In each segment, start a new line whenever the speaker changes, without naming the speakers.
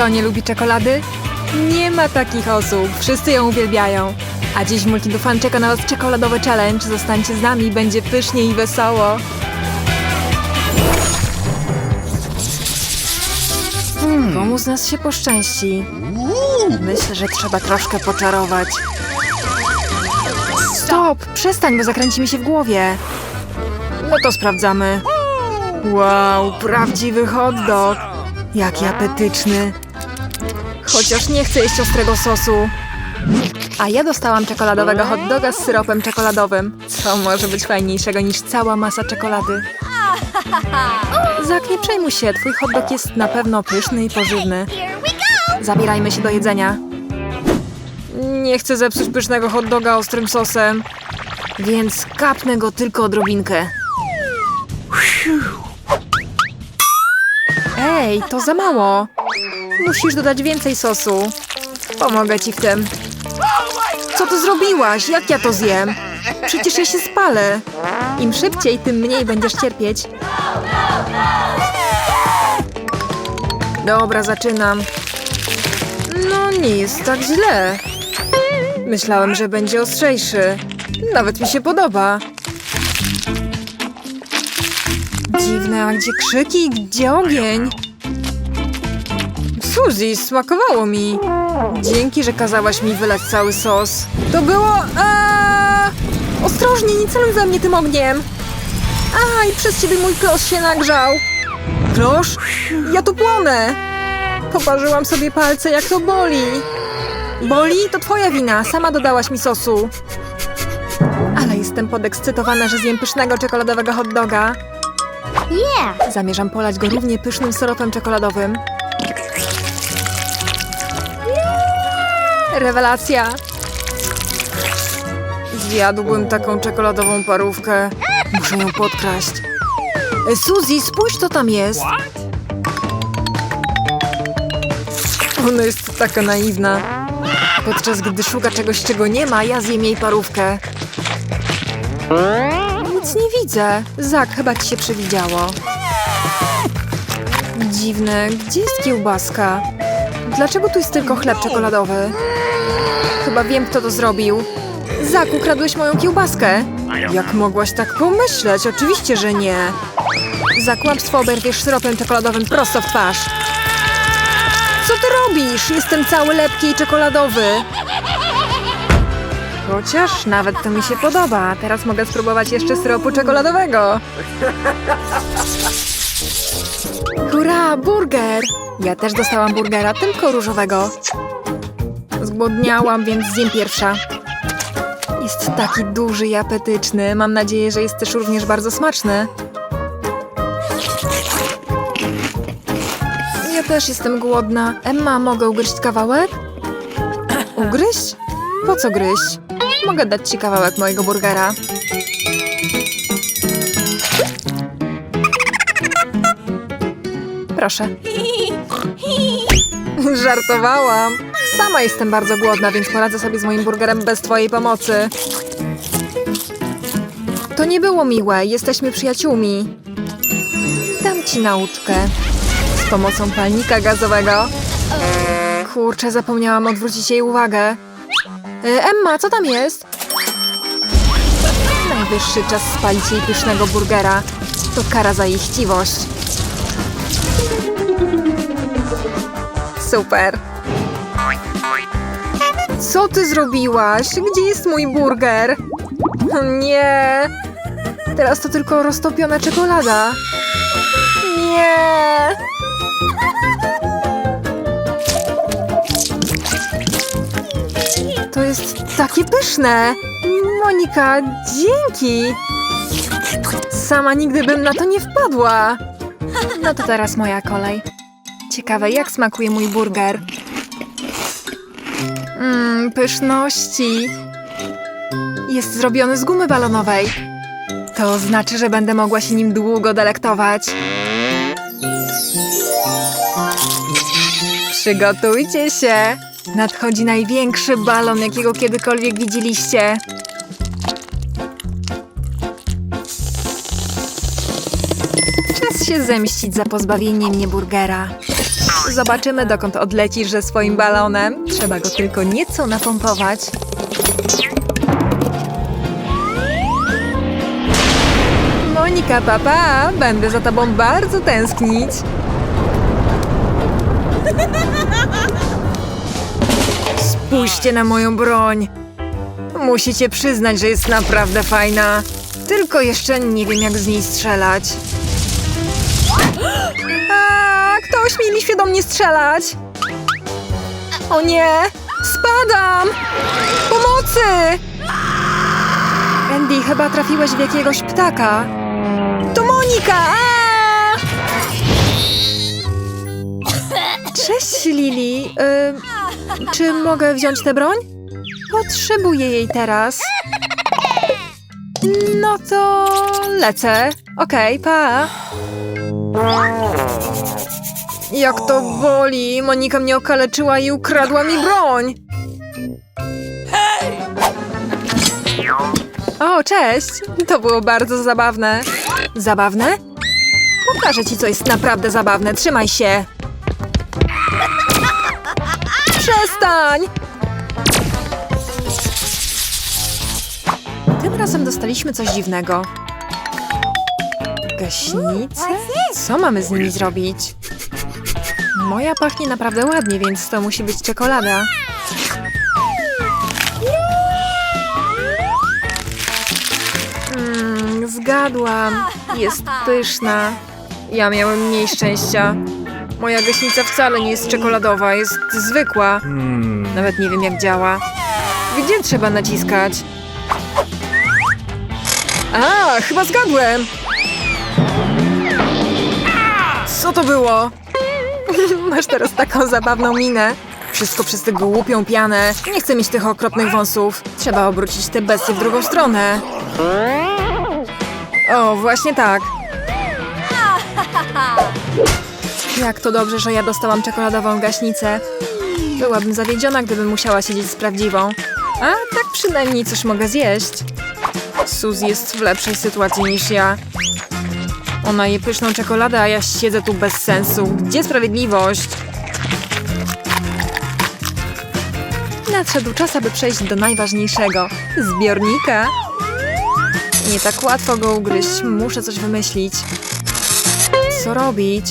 Kto nie lubi czekolady? Nie ma takich osób. Wszyscy ją uwielbiają. A dziś w Multidufan czeka na Was czekoladowy challenge. Zostańcie z nami, będzie pysznie i wesoło. Komu z nas się poszczęści? Myślę, że trzeba troszkę poczarować. Stop! Przestań, bo zakręci mi się w głowie. No to sprawdzamy. Wow, prawdziwy hot dog. Jaki apetyczny. Chociaż nie chcę jeść ostrego sosu. A ja dostałam czekoladowego hot doga z syropem czekoladowym. Co może być fajniejszego niż cała masa czekolady? Zak, nie przejmuj się, twój hot dog jest na pewno pyszny i pożywny. Zabierajmy się do jedzenia. Nie chcę zepsuć pysznego hot doga ostrym sosem, więc kapnę go tylko odrobinkę. Ej, to za mało. Musisz dodać więcej sosu. Pomogę ci w tym. Co ty zrobiłaś? Jak ja to zjem? Przecież ja się spalę. Im szybciej, tym mniej będziesz cierpieć. Dobra, zaczynam. No jest tak źle. Myślałem, że będzie ostrzejszy. Nawet mi się podoba. Dziwne, a gdzie krzyki, gdzie ogień? Suzy, smakowało mi. Dzięki, że kazałaś mi wylać cały sos. To było... A... Ostrożnie, nie celuj we mnie tym ogniem. Aj, przez ciebie mój klos się nagrzał. Klosz? Ja tu płonę. Poparzyłam sobie palce, jak to boli. Boli? To twoja wina. Sama dodałaś mi sosu. Ale jestem podekscytowana, że zjem pysznego czekoladowego hot doga.
Yeah.
Zamierzam polać go równie pysznym syropem czekoladowym. Rewelacja! Zjadłbym taką czekoladową parówkę. Muszę ją podkraść. E, Suzy, spójrz, co tam jest. Ona jest taka naiwna. Podczas gdy szuka czegoś, czego nie ma, ja zjem jej parówkę. Nic nie widzę. Zak, chyba ci się przywidziało. Dziwne, gdzie jest kiełbaska? Dlaczego tu jest tylko chleb czekoladowy? Chyba wiem, kto to zrobił. Zak, ukradłeś moją kiełbaskę. Jak mogłaś tak pomyśleć? Oczywiście, że nie. Za kłamstwo oberwiesz syropem czekoladowym prosto w twarz. Co ty robisz? Jestem cały lepki i czekoladowy. Chociaż nawet to mi się podoba. Teraz mogę spróbować jeszcze syropu czekoladowego. Hurra, burger! Ja też dostałam burgera, tylko różowego. Zgłodniałam, więc zjem pierwsza. Jest taki duży i apetyczny. Mam nadzieję, że jest też również bardzo smaczny. Ja też jestem głodna. Emma, mogę ugryźć kawałek? Ugryźć? Po co gryźć? Mogę dać ci kawałek mojego burgera. Proszę. Żartowałam. Sama jestem bardzo głodna, więc poradzę sobie z moim burgerem bez twojej pomocy. To nie było miłe. Jesteśmy przyjaciółmi. Dam ci nauczkę. Z pomocą palnika gazowego. Kurczę, zapomniałam odwrócić jej uwagę. E, Emma, co tam jest? Najwyższy czas spalić jej pysznego burgera. To kara za jej chciwość. Super. Co ty zrobiłaś? Gdzie jest mój burger? Nie. Teraz to tylko roztopiona czekolada. Nie. To jest takie pyszne. Monika, dzięki. Sama nigdy bym na to nie wpadła. No to teraz moja kolej. Ciekawe, jak smakuje mój burger. Mmm, pyszności. Jest zrobiony z gumy balonowej. To znaczy, że będę mogła się nim długo delektować. Przygotujcie się. Nadchodzi największy balon, jakiego kiedykolwiek widzieliście. Czas się zemścić za pozbawienie mnie burgera. Zobaczymy, dokąd odlecisz ze swoim balonem. Trzeba go tylko nieco napompować. Monika, papa, będę za tobą bardzo tęsknić. Spójrzcie na moją broń. Musicie przyznać, że jest naprawdę fajna. Tylko jeszcze nie wiem, jak z niej strzelać. A, ktoś mieli się do mnie strzelać. O nie! Spadam! Pomocy! Andy, chyba trafiłeś w jakiegoś ptaka. To Monika! A! Cześć, Lili. Y, czy mogę wziąć tę broń? Potrzebuję jej teraz. No to lecę. Okej, pa. Jak to boli! Monika mnie okaleczyła i ukradła mi broń! O, cześć! To było bardzo zabawne. Zabawne? Pokażę ci, co jest naprawdę zabawne. Trzymaj się! Przestań! Tym razem dostaliśmy coś dziwnego. Gaśnicę? Co mamy z nimi zrobić? Moja pachnie naprawdę ładnie, więc to musi być czekolada. Mm, zgadłam. Jest pyszna. Ja miałem mniej szczęścia. Moja gaśnica wcale nie jest czekoladowa, jest zwykła. Nawet nie wiem, jak działa. Gdzie trzeba naciskać? A, chyba zgadłem! Co to było? Masz teraz taką zabawną minę. Wszystko przez tę głupią pianę. Nie chcę mieć tych okropnych wąsów. Trzeba obrócić te bestie w drugą stronę. O, właśnie tak. Jak to dobrze, że ja dostałam czekoladową gaśnicę. Byłabym zawiedziona, gdybym musiała siedzieć z prawdziwą. A tak przynajmniej coś mogę zjeść. Suzy jest w lepszej sytuacji niż ja. Ona je pyszną czekoladę, a ja siedzę tu bez sensu. Gdzie sprawiedliwość? Nadszedł czas, aby przejść do najważniejszego zbiornika. Nie tak łatwo go ugryźć, muszę coś wymyślić. Co robić?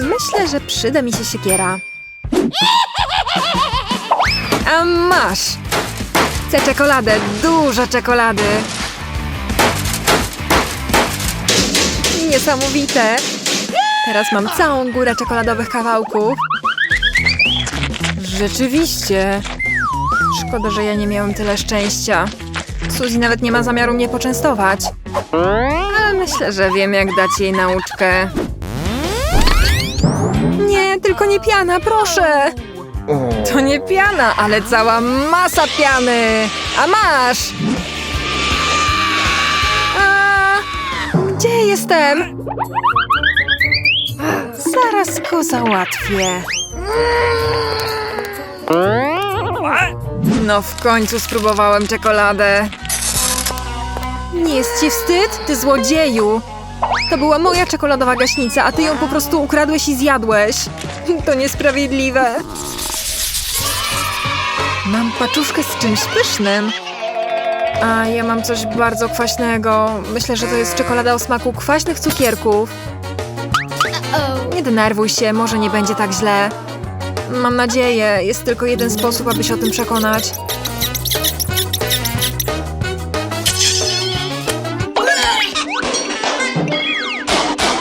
Myślę, że przyda mi się siekiera. A masz! Chcę czekoladę, dużo czekolady. Niesamowite! Teraz mam całą górę czekoladowych kawałków. Rzeczywiście. Szkoda, że ja nie miałem tyle szczęścia. Suzy nawet nie ma zamiaru mnie poczęstować. Ale myślę, że wiem, jak dać jej nauczkę. Nie, tylko nie piana, proszę! To nie piana, ale cała masa piany! A masz! Gdzie jestem? Zaraz go załatwię. No w końcu spróbowałem czekoladę. Nie jest ci wstyd, ty złodzieju? To była moja czekoladowa gaśnica, a ty ją po prostu ukradłeś i zjadłeś. To niesprawiedliwe. Mam paczuszkę z czymś pysznym. A ja mam coś bardzo kwaśnego. Myślę, że to jest czekolada o smaku kwaśnych cukierków. Nie denerwuj się, może nie będzie tak źle. Mam nadzieję, jest tylko jeden sposób, aby się o tym przekonać.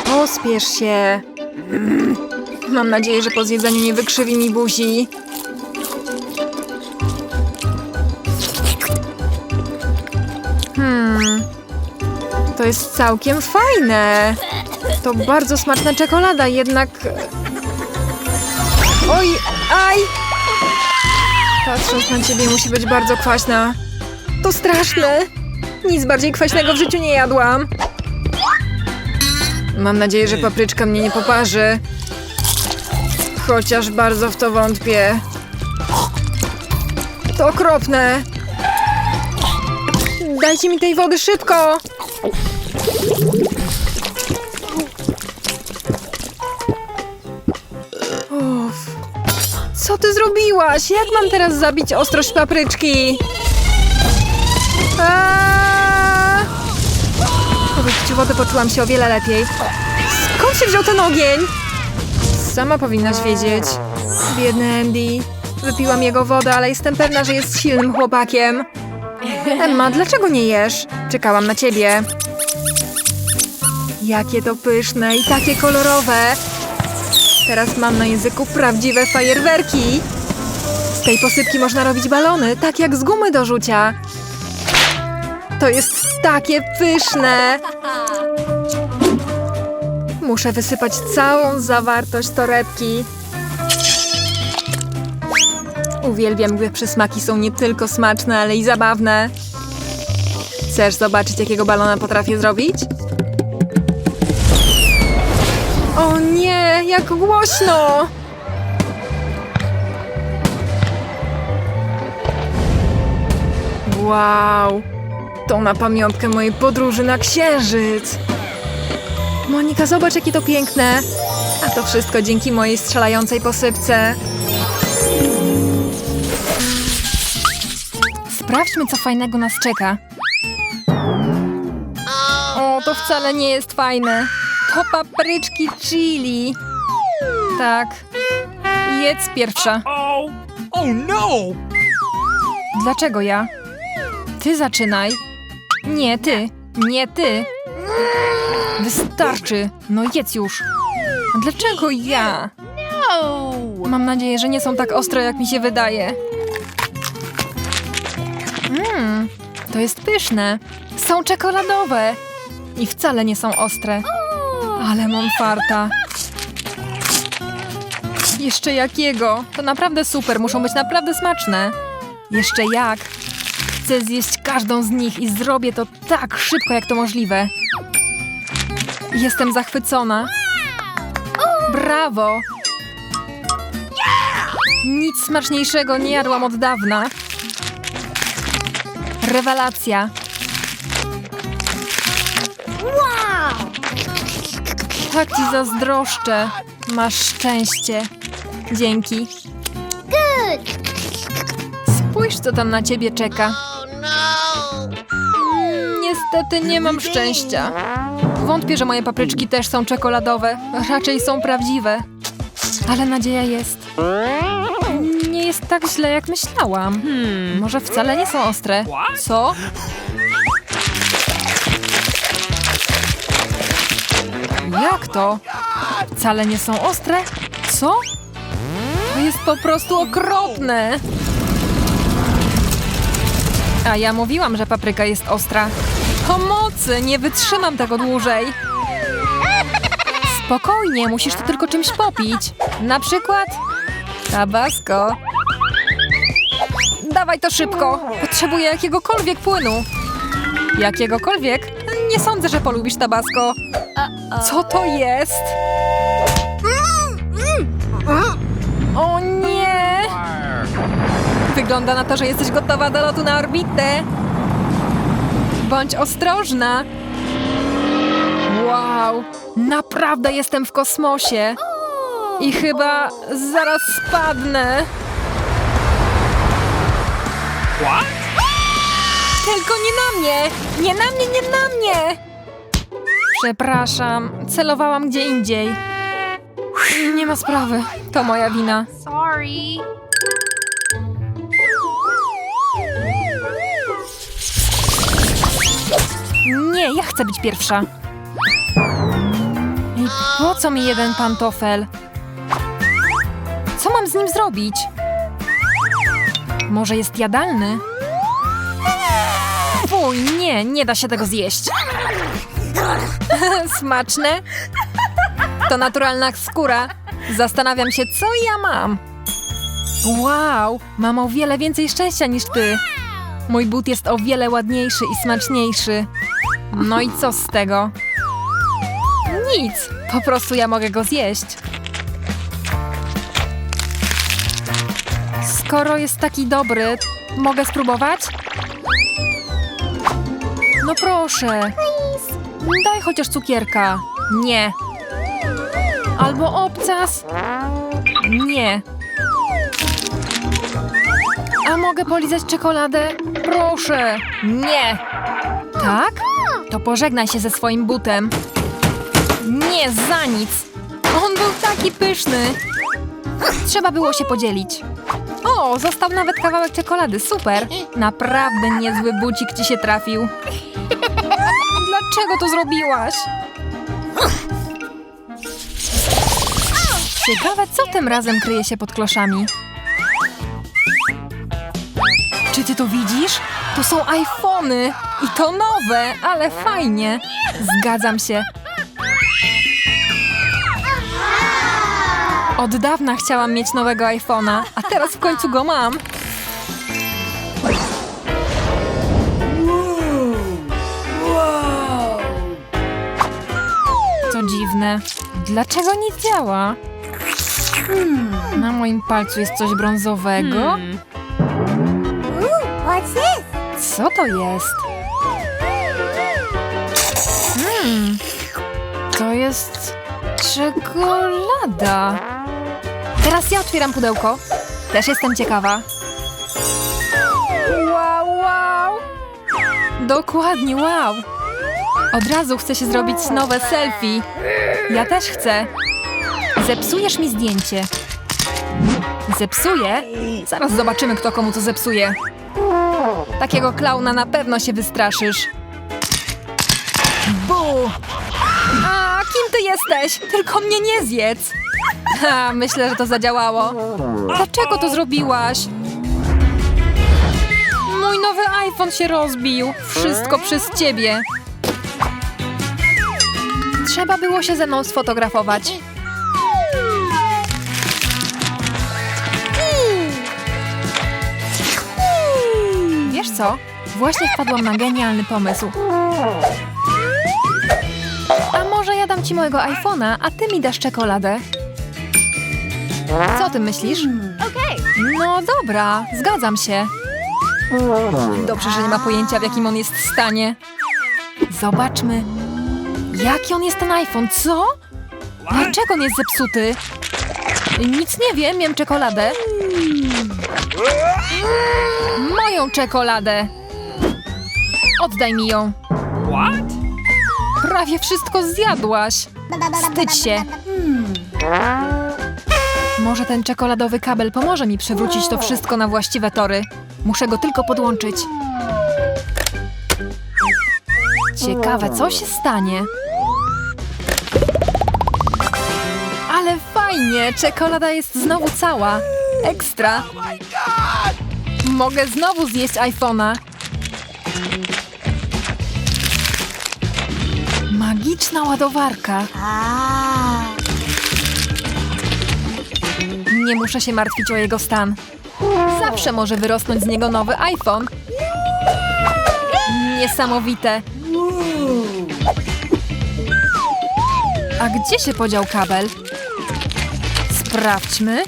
Pospiesz się. Mam nadzieję, że po zjedzeniu nie wykrzywi mi buzi. To jest całkiem fajne. To bardzo smaczna czekolada, jednak... Oj, aj! Patrząc na ciebie musi być bardzo kwaśna. To straszne. Nic bardziej kwaśnego w życiu nie jadłam. Mam nadzieję, że papryczka mnie nie poparzy. Chociaż bardzo w to wątpię. To okropne. Dajcie mi tej wody szybko! Co ty zrobiłaś? Jak mam teraz zabić ostrość papryczki? Aaaa! Po wypiciu wody poczułam się o wiele lepiej. Skąd się wziął ten ogień? Sama powinnaś wiedzieć. Biedny Andy. Wypiłam jego wodę, ale jestem pewna, że jest silnym chłopakiem. Emma, dlaczego nie jesz? Czekałam na ciebie. Jakie to pyszne i takie kolorowe. Teraz mam na języku prawdziwe fajerwerki. Z tej posypki można robić balony, tak jak z gumy do rzucia. To jest takie pyszne. Muszę wysypać całą zawartość torebki. Uwielbiam, gdy przysmaki są nie tylko smaczne, ale i zabawne. Chcesz zobaczyć, jakiego balona potrafię zrobić? O nie, jak głośno! Wow, to na pamiątkę mojej podróży na Księżyc. Monika, zobacz, jakie to piękne. A to wszystko dzięki mojej strzelającej posypce. Sprawdźmy, co fajnego nas czeka. O, to wcale nie jest fajne. To papryczki chili. Tak. Jedz pierwsza.
Oh! Oh no!
Dlaczego ja? Ty zaczynaj. Nie ty. Nie ty. Wystarczy. No jedz już. Dlaczego ja?
No.
Mam nadzieję, że nie są tak ostre, jak mi się wydaje. Mmm, to jest pyszne. Są czekoladowe. I wcale nie są ostre. Ale mam farta. Jeszcze jakiego? To naprawdę super, muszą być naprawdę smaczne. Jeszcze jak? Chcę zjeść każdą z nich i zrobię to tak szybko, jak to możliwe. Jestem zachwycona. Brawo! Nic smaczniejszego nie jadłam od dawna. Rewelacja. Tak ci zazdroszczę. Masz szczęście. Dzięki. Spójrz, co tam na ciebie czeka. Mm, Niestety nie mam szczęścia. Wątpię, że moje papryczki też są czekoladowe. Raczej są prawdziwe. Ale nadzieja jest. Nie jest tak źle, jak myślałam. Może wcale nie są ostre. Co? Jak to? Wcale nie są ostre? Co? To jest po prostu okropne. A ja mówiłam, że papryka jest ostra. Pomocy! Nie wytrzymam tego dłużej. Spokojnie, musisz to tylko czymś popić. Na przykład tabasco. Dawaj to szybko. Potrzebuję jakiegokolwiek płynu. Jakiegokolwiek? Nie sądzę, że polubisz tabasco. Co to jest? O nie! Wygląda na to, że jesteś gotowa do lotu na orbitę. Bądź ostrożna. Wow, naprawdę jestem w kosmosie. I chyba zaraz spadnę.
What?
Tylko nie na mnie! Nie na mnie, nie na mnie! Przepraszam, celowałam gdzie indziej. Nie ma sprawy, to moja wina.
Sorry.
Nie, ja chcę być pierwsza. I po co mi jeden pantofel? Co mam z nim zrobić? Może jest jadalny? Fuj, nie, nie da się tego zjeść. Smaczne? To naturalna skóra. Zastanawiam się, co ja mam. Wow, mam o wiele więcej szczęścia niż ty. Mój but jest o wiele ładniejszy i smaczniejszy. No i co z tego? Nic, po prostu ja mogę go zjeść. Skoro jest taki dobry, mogę spróbować? No proszę. Daj chociaż cukierka. Nie. Albo obcas. Nie. A mogę polizać czekoladę? Proszę. Nie. Tak? To pożegnaj się ze swoim butem. Nie, za nic. On był taki pyszny. Trzeba było się podzielić. O, został nawet kawałek czekolady. Super. Naprawdę niezły bucik ci się trafił. Dlaczego to zrobiłaś? Ciekawe, co tym razem kryje się pod kloszami. Czy ty to widzisz? To są iPhony i to nowe, ale fajnie. Zgadzam się. Od dawna chciałam mieć nowego iPhone'a, a teraz w końcu go mam. Dziwne. Dlaczego nie działa? Na moim palcu jest coś brązowego.
This?
Co to jest? Hmm, to jest czekolada. Teraz ja otwieram pudełko. Też jestem ciekawa. Wow, wow! Dokładnie, wow! Od razu chcę się zrobić nowe selfie. Ja też chcę. Zepsujesz mi zdjęcie. Zepsuję? Zaraz zobaczymy, kto komu to zepsuje. Takiego klauna na pewno się wystraszysz. Bu! A, kim ty jesteś? Tylko mnie nie zjedz! Ha, myślę, że to zadziałało. Dlaczego to zrobiłaś? Mój nowy iPhone się rozbił. Wszystko przez ciebie. Trzeba było się ze mną sfotografować. Wiesz co? Właśnie wpadłam na genialny pomysł. A może ja dam ci mojego iPhone'a, a ty mi dasz czekoladę? Co ty myślisz? No dobra, zgadzam się. Dobrze, że nie ma pojęcia, w jakim on jest stanie. Zobaczmy. Jaki on jest ten iPhone, co? Dlaczego on jest zepsuty? Nic nie wiem, miałem czekoladę. Moją czekoladę. Oddaj mi ją.
What?
Prawie wszystko zjadłaś. Wstydź się. Może ten czekoladowy kabel pomoże mi przywrócić to wszystko na właściwe tory. Muszę go tylko podłączyć. Ciekawe, co się stanie. Ale fajnie, czekolada jest znowu cała. Ekstra. Mogę znowu zjeść iPhone'a. Magiczna ładowarka. Nie muszę się martwić o jego stan. Zawsze może wyrosnąć z niego nowy iPhone. Niesamowite. A gdzie się podział kabel? Sprawdźmy.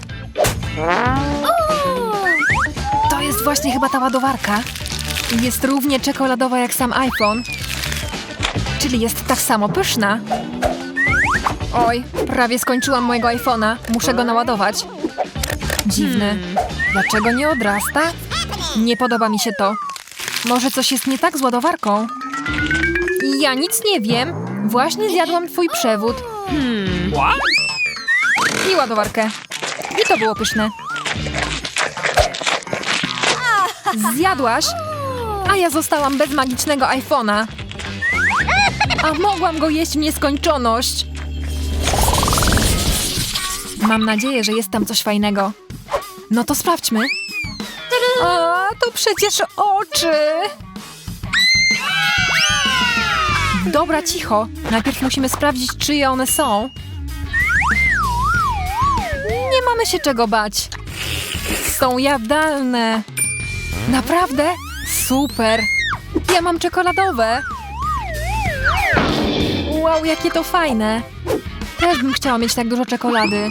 To jest właśnie chyba ta ładowarka. Jest równie czekoladowa jak sam iPhone. Czyli jest tak samo pyszna. Oj, prawie skończyłam mojego iPhone'a. Muszę go naładować. Dziwne. Dlaczego nie odrasta? Nie podoba mi się to. Może coś jest nie tak z ładowarką? Ja nic nie wiem. Właśnie zjadłam twój przewód
What?
i ładowarkę. I to było pyszne. Zjadłaś, a ja zostałam bez magicznego iPhone'a. A mogłam go jeść w nieskończoność. Mam nadzieję, że jest tam coś fajnego. No to sprawdźmy. A, to przecież oczy. Dobra, cicho. Najpierw musimy sprawdzić, czyje one są. Nie mamy się czego bać. Są jadalne. Naprawdę? Super. Ja mam czekoladowe. Wow, jakie to fajne. Też bym chciała mieć tak dużo czekolady.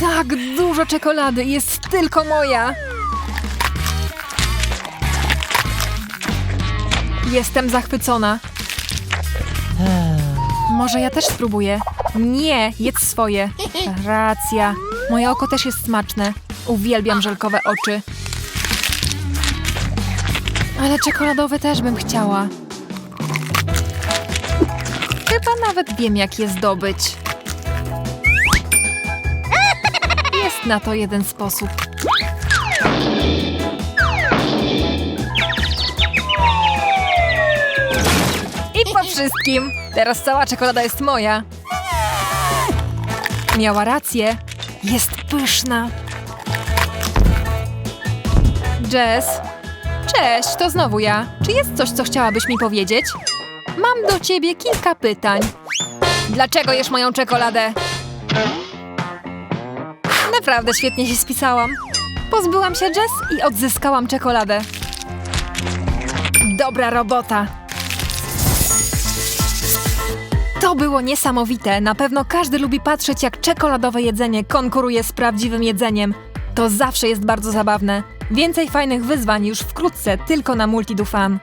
Tak dużo czekolady jest tylko moja. Jestem zachwycona. Może ja też spróbuję. Nie, jedz swoje. Racja. Moje oko też jest smaczne. Uwielbiam żelkowe oczy. Ale czekoladowe też bym chciała. Chyba nawet wiem, jak je zdobyć. Jest na to jeden sposób. Wszystkim. Teraz cała czekolada jest moja. Miała rację. Jest pyszna. Jess. Cześć, to znowu ja. Czy jest coś, co chciałabyś mi powiedzieć? Mam do ciebie kilka pytań. Dlaczego jesz moją czekoladę? Naprawdę świetnie się spisałam. Pozbyłam się Jess i odzyskałam czekoladę. Dobra robota. To było niesamowite. Na pewno każdy lubi patrzeć, jak czekoladowe jedzenie konkuruje z prawdziwym jedzeniem. To zawsze jest bardzo zabawne. Więcej fajnych wyzwań już wkrótce tylko na Multidufan.